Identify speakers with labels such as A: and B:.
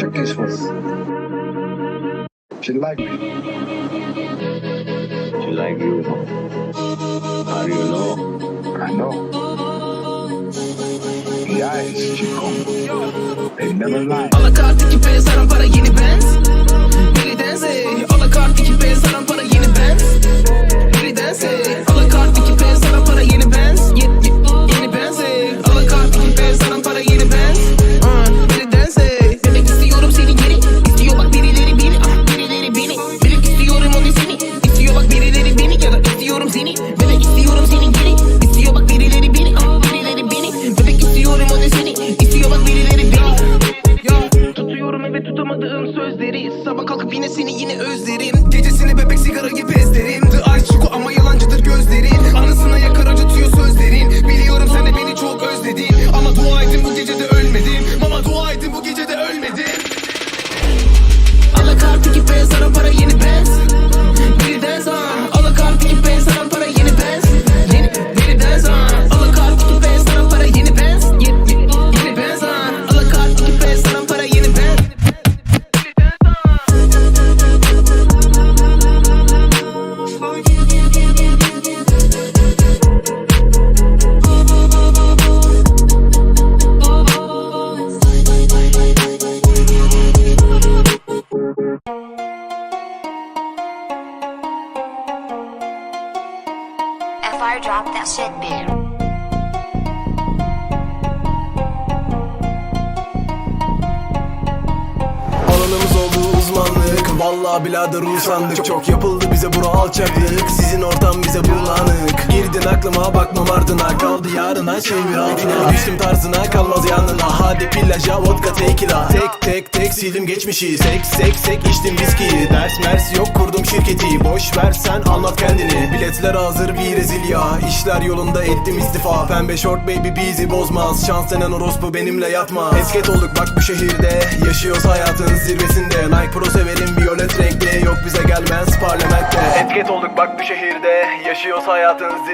A: shook his foot. She like me.
B: She like you. How do you know?
A: I know. The eyes, she Chico. They never lie.
C: All I got to keep is, I don't tutamadığım sözleri Sabah kalkıp yine seni yine özlerim. Gecesini bebek sigara gibi
D: FR drop that shit, bitch.
E: Alanımız oldu uzmanlık. Vallahi birader usandık. Çok yapıldı bize bura alçaklık. Sizin ortam bize bulanık Girdin aklıma bakmam ardına Kaldı yarına çevir altına Düştüm tarzına kalmaz yanına. Hadi plaja vodka tequila. Tek tek tek sildim geçmişi. Sek sek sek içtim viski Ders mers yok kurdum şirketi. Boş ver sen anlat kendini. Biletler hazır bir rezil ya. İşler yolunda ettim istifa. Pembe short baby bizi bozmaz. Şans denen orospu benimle yatmaz Esket olduk bak bu şehirde. Yaşıyoruz hayatın zirvesinde. Nike Pro severim violet renkte Yok bize gelmez parlamentte Etiket olduk bak bu şehirde. Yaşıyoruz hayatın zirvesinde